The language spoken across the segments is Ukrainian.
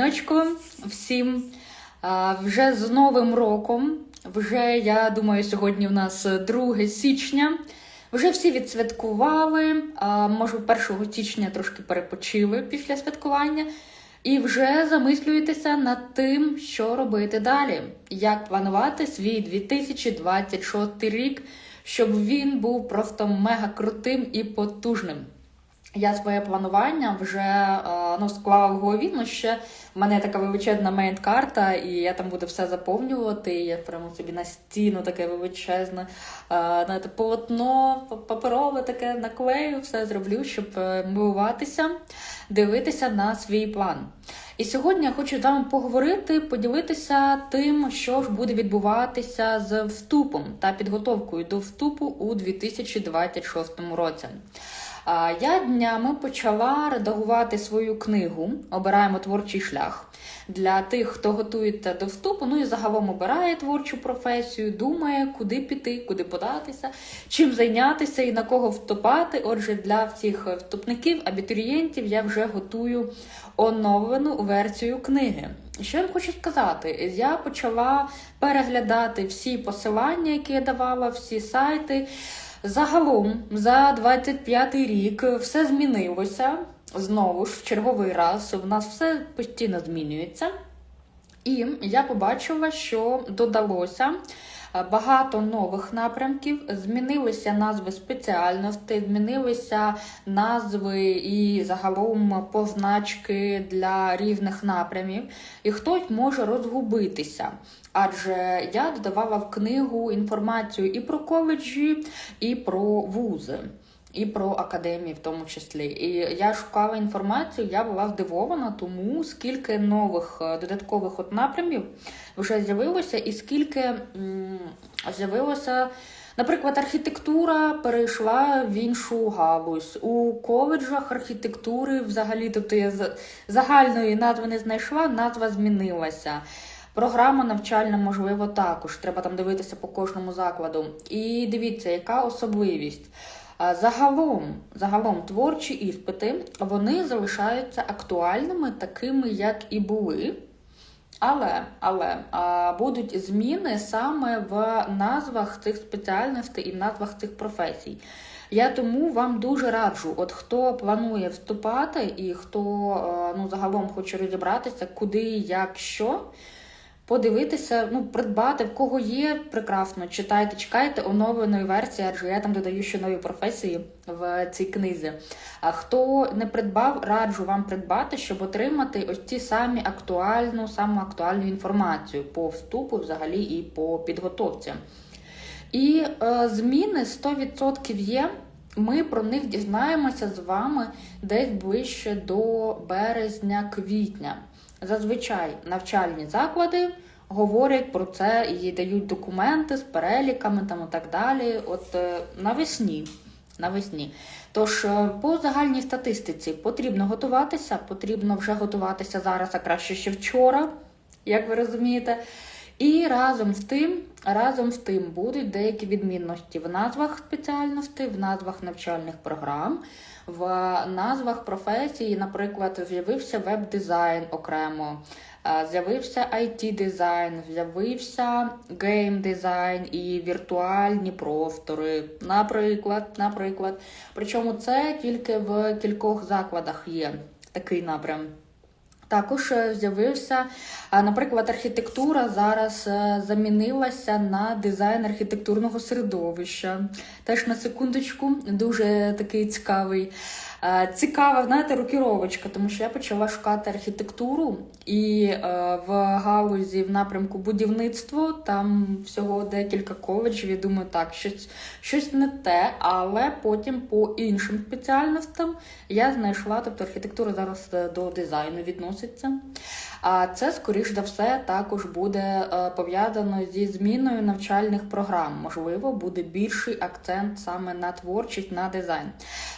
Днячко всім вже з Новим роком. Вже я думаю, сьогодні в нас 2 січня. Вже всі відсвяткували. Може, 1 січня трошки перепочили після святкування. І вже замислюєтеся над тим, що робити далі, як планувати свій 2026 рік, щоб він був просто мега крутим і потужним. Я своє планування вже е, ну, склала в голові, ну ще в мене така величезна мейн-карта, і я там буду все заповнювати. І я прямо собі на стіну таке величезне, е, знаєте, полотно паперове таке наклею, все зроблю, щоб е, милуватися, дивитися на свій план. І сьогодні я хочу з вами поговорити, поділитися тим, що ж буде відбуватися з вступом та підготовкою до вступу у 2026 році. Я днями почала редагувати свою книгу Обираємо творчий шлях для тих, хто готується до вступу. Ну і загалом обирає творчу професію, думає, куди піти, куди податися, чим зайнятися і на кого вступати. Отже, для всіх вступників, абітурієнтів я вже готую оновлену версію книги. Що я вам хочу сказати? Я почала переглядати всі посилання, які я давала, всі сайти. Загалом за 25 рік все змінилося. Знову ж в черговий раз у нас все постійно змінюється. І я побачила, що додалося багато нових напрямків, змінилися назви спеціальностей, змінилися назви і загалом позначки для різних напрямів. І хтось може розгубитися. Адже я додавала в книгу інформацію і про коледжі, і про вузи. І про академії в тому числі. І я шукала інформацію, я була здивована, тому скільки нових е, додаткових от напрямів вже з'явилося, і скільки з'явилося, наприклад, архітектура перейшла в іншу галузь. У коледжах архітектури взагалі, тобто я загальної назви не знайшла, назва змінилася. Програма навчальна, можливо, також. Треба там дивитися по кожному закладу. І дивіться, яка особливість. Загалом, загалом творчі іспити вони залишаються актуальними, такими, як і були. Але але будуть зміни саме в назвах цих спеціальностей і в назвах цих професій. Я тому вам дуже раджу, от хто планує вступати і хто ну, загалом хоче розібратися, куди, як, що подивитися, ну, придбати, в кого є прекрасно. Читайте, чекайте оновленої версії, адже я там додаю ще нові професії в цій книзі. А хто не придбав, раджу вам придбати, щоб отримати ось ці самі актуальну, саму актуальну інформацію по вступу, взагалі, і по підготовці. І е, зміни 100% є. Ми про них дізнаємося з вами десь ближче до березня-квітня. Зазвичай навчальні заклади говорять про це і дають документи з переліками там і так далі. От е, навесні. навесні. Тож, е, по загальній статистиці потрібно готуватися, потрібно вже готуватися зараз, а краще ще вчора, як ви розумієте. І разом з тим, разом з тим будуть деякі відмінності в назвах спеціальностей, в назвах навчальних програм, в назвах професії, наприклад, з'явився веб-дизайн окремо, з'явився IT-дизайн, з'явився гейм-дизайн і віртуальні простори. Наприклад, наприклад. Причому це тільки в кількох закладах є такий напрям. Також е, з'явився, наприклад, архітектура зараз е, замінилася на дизайн архітектурного середовища. Теж на секундочку, дуже такий цікавий. Цікава, знаєте, рокіровочка, тому що я почала шукати архітектуру і е, в галузі в напрямку будівництво, там всього декілька коледжів. Я думаю, так, щось щось не те, але потім по іншим спеціальностям я знайшла, тобто архітектура зараз до дизайну відноситься. относится. А це, скоріш за все, також буде е, пов'язано зі зміною навчальних програм. Можливо, буде більший акцент саме на творчість, на дизайн.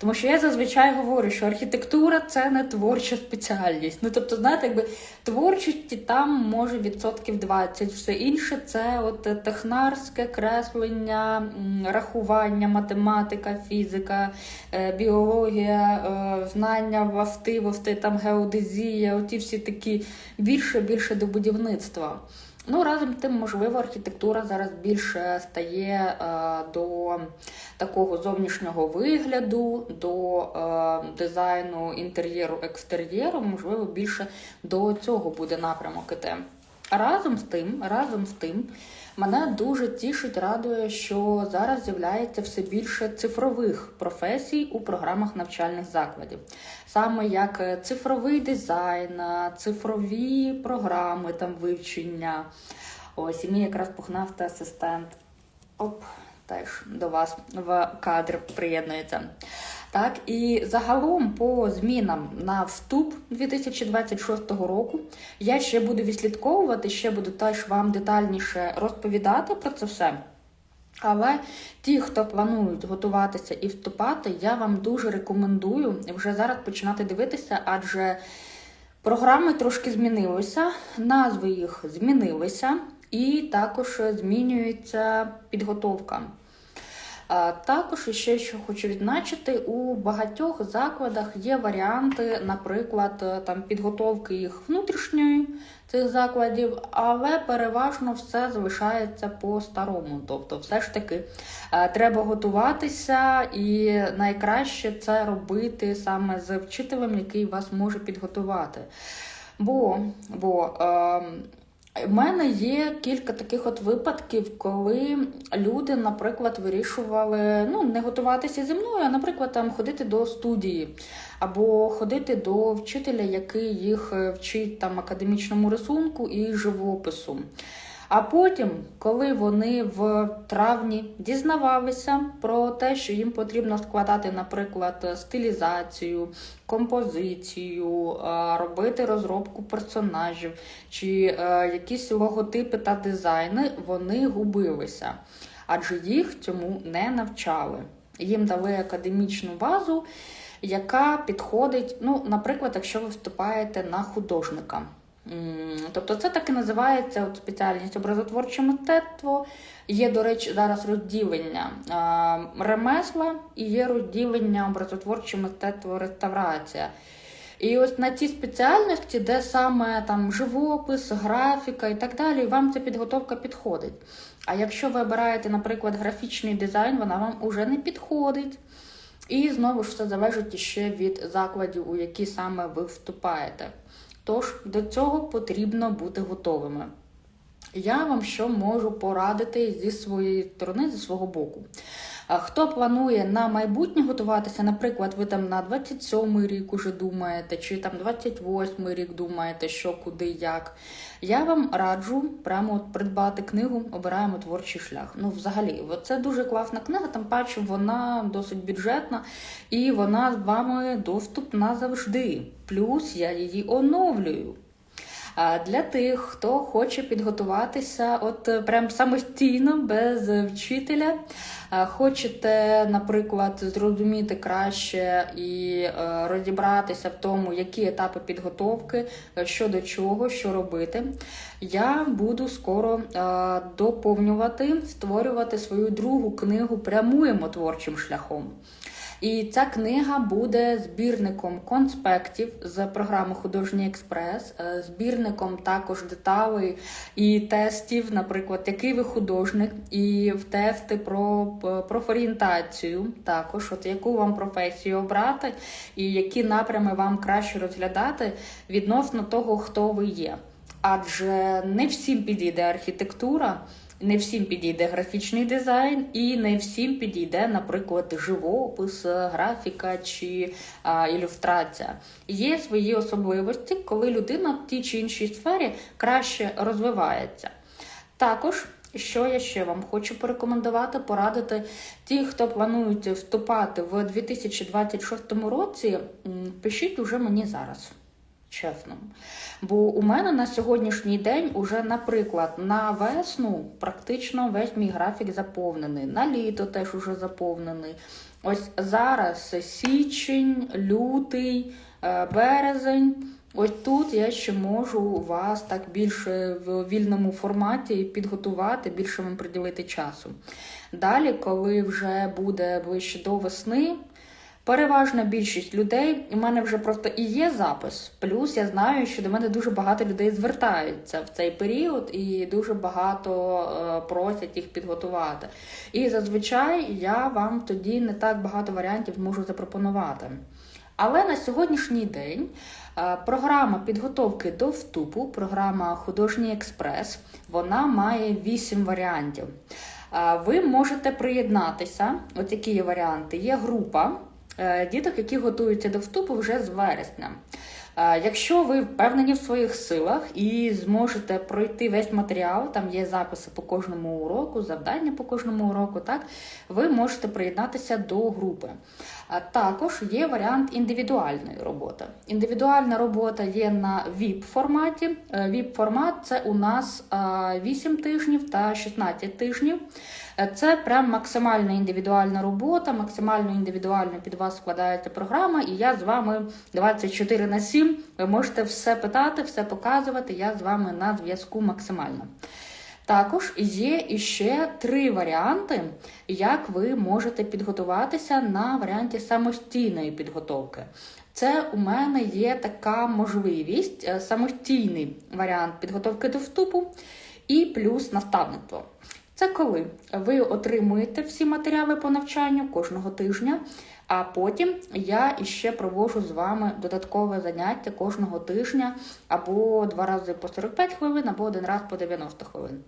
Тому що я зазвичай говорю, що архітектура це не творча спеціальність. Ну тобто, знаєте, якби творчості там може відсотків 20. Все інше це от технарське креслення, рахування, математика, фізика, е, біологія, е, знання властивостей, там геодезія, оті всі такі більше більше до будівництва. Ну, разом з тим, можливо, архітектура зараз більше стає е, до такого зовнішнього вигляду, до е, дизайну інтер'єру, екстер'єру, можливо, більше до цього буде напрямок іти. Разом з тим, разом з тим, мене дуже тішить, радує, що зараз з'являється все більше цифрових професій у програмах навчальних закладів, саме як е, цифровий дизайн, е, цифрові програми там вивчення. Ось і мій якраз пухнастий асистент. Оп, теж до вас в кадр приєднується. Так, і загалом по змінам на вступ 2026 року я ще буду відслідковувати, ще буду теж вам детальніше розповідати про це все. Але ті, хто планують готуватися і вступати, я вам дуже рекомендую вже зараз починати дивитися, адже програми трошки змінилися, назви їх змінилися, і також змінюється підготовка. Також ще що хочу відзначити, у багатьох закладах є варіанти, наприклад, там підготовки їх внутрішньої цих закладів, але переважно все залишається по-старому. Тобто, все ж таки е, треба готуватися, і найкраще це робити саме з вчителем, який вас може підготувати. Бо, бо е, у мене є кілька таких от випадків, коли люди, наприклад, вирішували ну, не готуватися зі мною, а, наприклад, там ходити до студії або ходити до вчителя, який їх вчить там академічному рисунку і живопису. А потім, коли вони в травні дізнавалися про те, що їм потрібно складати, наприклад, стилізацію, композицію, робити розробку персонажів чи якісь логотипи та дизайни, вони губилися, адже їх цьому не навчали. Їм дали академічну базу, яка підходить, ну, наприклад, якщо ви вступаєте на художника. Тобто це так і називається от спеціальність образотворче мистецтво. Є, до речі, зараз розділення ремесла і є розділення образотворче мистецтво реставрація. І ось на ці спеціальності, де саме там живопис, графіка і так далі, вам ця підготовка підходить. А якщо ви обираєте, наприклад, графічний дизайн, вона вам уже не підходить. І знову ж все залежить ще від закладів, у які саме ви вступаєте. Тож до цього потрібно бути готовими. Я вам що можу порадити зі своєї сторони, зі свого боку. Хто планує на майбутнє готуватися, наприклад, ви там на 27-й рік уже думаєте, чи там 28-й рік думаєте, що, куди, як. Я вам раджу прямо от придбати книгу Обираємо творчий шлях. Ну, взагалі, це дуже класна книга, там паче вона досить бюджетна і вона з вами доступна завжди. Плюс я її оновлюю. Для тих, хто хоче підготуватися, от е, прям самостійно, без вчителя, хочете, наприклад, зрозуміти краще і е, розібратися в тому, які етапи підготовки, е, що до чого, що робити, я буду скоро доповнювати, створювати свою другу книгу Прямуємо творчим шляхом. І ця книга буде збірником конспектів з програми Художній експрес, е, збірником також деталей і тестів, наприклад, який ви художник, і в тести про профорієнтацію, також, от яку вам професію обрати, і які напрями вам краще розглядати відносно того, хто ви є. Адже не всім підійде архітектура. Не всім підійде графічний дизайн, і не всім підійде, наприклад, живопис, графіка чи а, ілюстрація. Є свої особливості, коли людина в тій чи іншій сфері краще розвивається. Також, що я ще вам хочу порекомендувати, порадити ті, хто планують вступати в 2026 році, пишіть уже мені зараз чесно. Бо у мене на сьогоднішній день уже, наприклад, на весну практично весь мій графік заповнений, на літо теж уже заповнений. Ось зараз січень, лютий, е, березень. Ось тут я ще можу вас так більше в вільному форматі підготувати, більше вам приділити часу. Далі, коли вже буде ближче до весни, Переважна більшість людей, у мене вже просто і є запис. Плюс я знаю, що до мене дуже багато людей звертаються в цей період, і дуже багато е, просять їх підготувати. І зазвичай я вам тоді не так багато варіантів можу запропонувати. Але на сьогоднішній день е, програма підготовки до вступу, програма Художній експрес, вона має 8 варіантів. Е, Ви можете приєднатися. Ось які є варіанти. Є група діток, які готуються до вступу вже з вересня. Е, Якщо ви впевнені в своїх силах і зможете пройти весь матеріал, там є записи по кожному уроку, завдання по кожному уроку, так ви можете приєднатися до групи. Також є варіант індивідуальної роботи. Індивідуальна робота є на VIP форматі. VIP формат це у нас е, 8 тижнів та 16 тижнів. Е, Це прям максимально індивідуальна робота, максимально індивідуально під вас складається програма, і я з вами 24 на 7. Ви можете все питати, все показувати. Я з вами на зв'язку максимально. Також є іще три варіанти, як ви можете підготуватися на варіанті самостійної підготовки. Це у мене є така можливість, е, самостійний варіант підготовки до вступу і плюс наставництво. Це коли ви отримуєте всі матеріали по навчанню кожного тижня, а потім я іще проводжу з вами додаткове заняття кожного тижня або два рази по 45 хвилин, або один раз по 90 хвилин.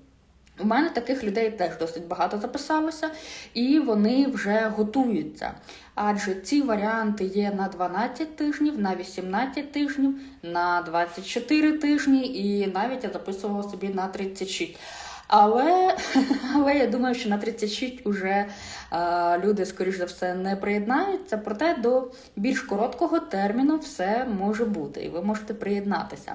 У мене таких людей теж досить багато записалося, і вони вже готуються. Адже ці варіанти є на 12 тижнів, на 18 тижнів, на 24 тижні, і навіть я записувала собі на 36. Але, але я думаю, що на 36 уже е, люди, скоріш за все, не приєднаються. Проте до більш короткого терміну все може бути, і ви можете приєднатися.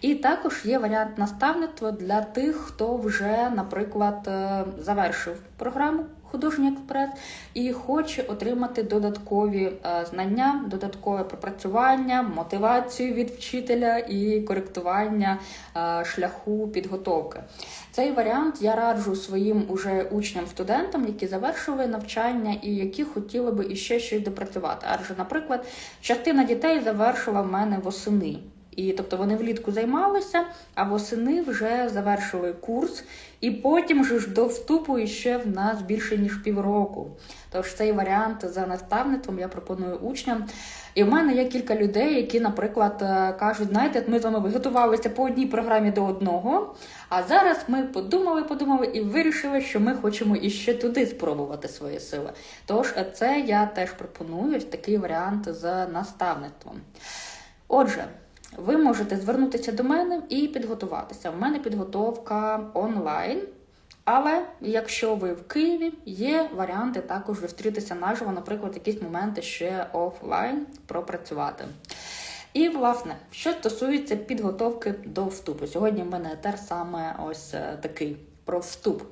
І також є варіант наставництва для тих, хто вже, наприклад, е, завершив програму. Художній експрес і хоче отримати додаткові е, знання, додаткове пропрацювання, мотивацію від вчителя і коректування е, шляху підготовки. Цей варіант я раджу своїм уже учням-студентам, які завершили навчання і які хотіли би іще щось допрацювати. Адже, наприклад, частина дітей завершила в мене восени. І тобто вони влітку займалися, а восени вже завершили курс, і потім ж до вступу іще в нас більше ніж півроку. Тож цей варіант за наставництвом я пропоную учням. І в мене є кілька людей, які, наприклад, е, кажуть, знаєте, ми з вами готувалися по одній програмі до одного. А зараз ми подумали, подумали і вирішили, що ми хочемо іще туди спробувати свої сили. Тож е, це я теж пропоную такий варіант з наставництвом. Отже. Ви можете звернутися до мене і підготуватися. У мене підготовка онлайн. Але якщо ви в Києві, є варіанти також зустрітися наживо, наприклад, якісь моменти ще офлайн пропрацювати. І, власне, що стосується підготовки до вступу. Сьогодні в мене етер саме ось е, такий про вступ.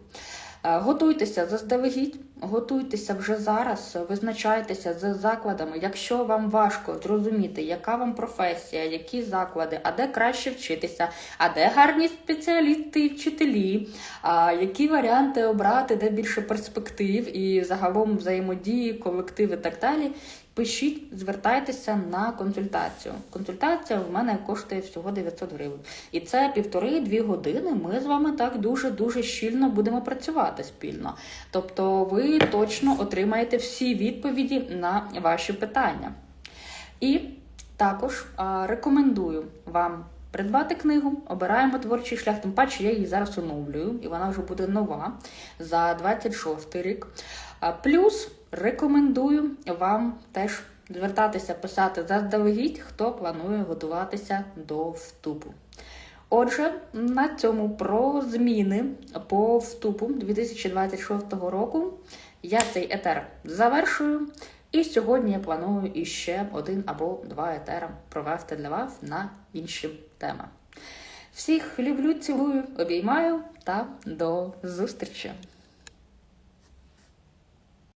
Е, Готуйтеся заздалегідь, готуйтеся вже зараз, визначайтеся з закладами. Якщо вам важко зрозуміти, яка вам професія, які заклади, а де краще вчитися, а де гарні спеціалісти і вчителі, а які варіанти обрати, де більше перспектив і загалом взаємодії, колективи і так далі. Пишіть, звертайтеся на консультацію. Консультація в мене коштує всього 900 гривень. І це півтори-дві години. Ми з вами так дуже-дуже щільно будемо працювати спільно. Тобто ви точно отримаєте всі відповіді на ваші питання. І також а, рекомендую вам. Придбати книгу, обираємо творчий шлях, тим паче я її зараз оновлюю, і вона вже буде нова за 26 рік. Плюс рекомендую вам теж звертатися, писати заздалегідь, хто планує готуватися до вступу. Отже, на цьому про зміни по вступу 2026 року я цей етер завершую. І сьогодні я планую іще один або два етера провести для вас на інші теми. Всіх люблю, цілую, обіймаю та до зустрічі!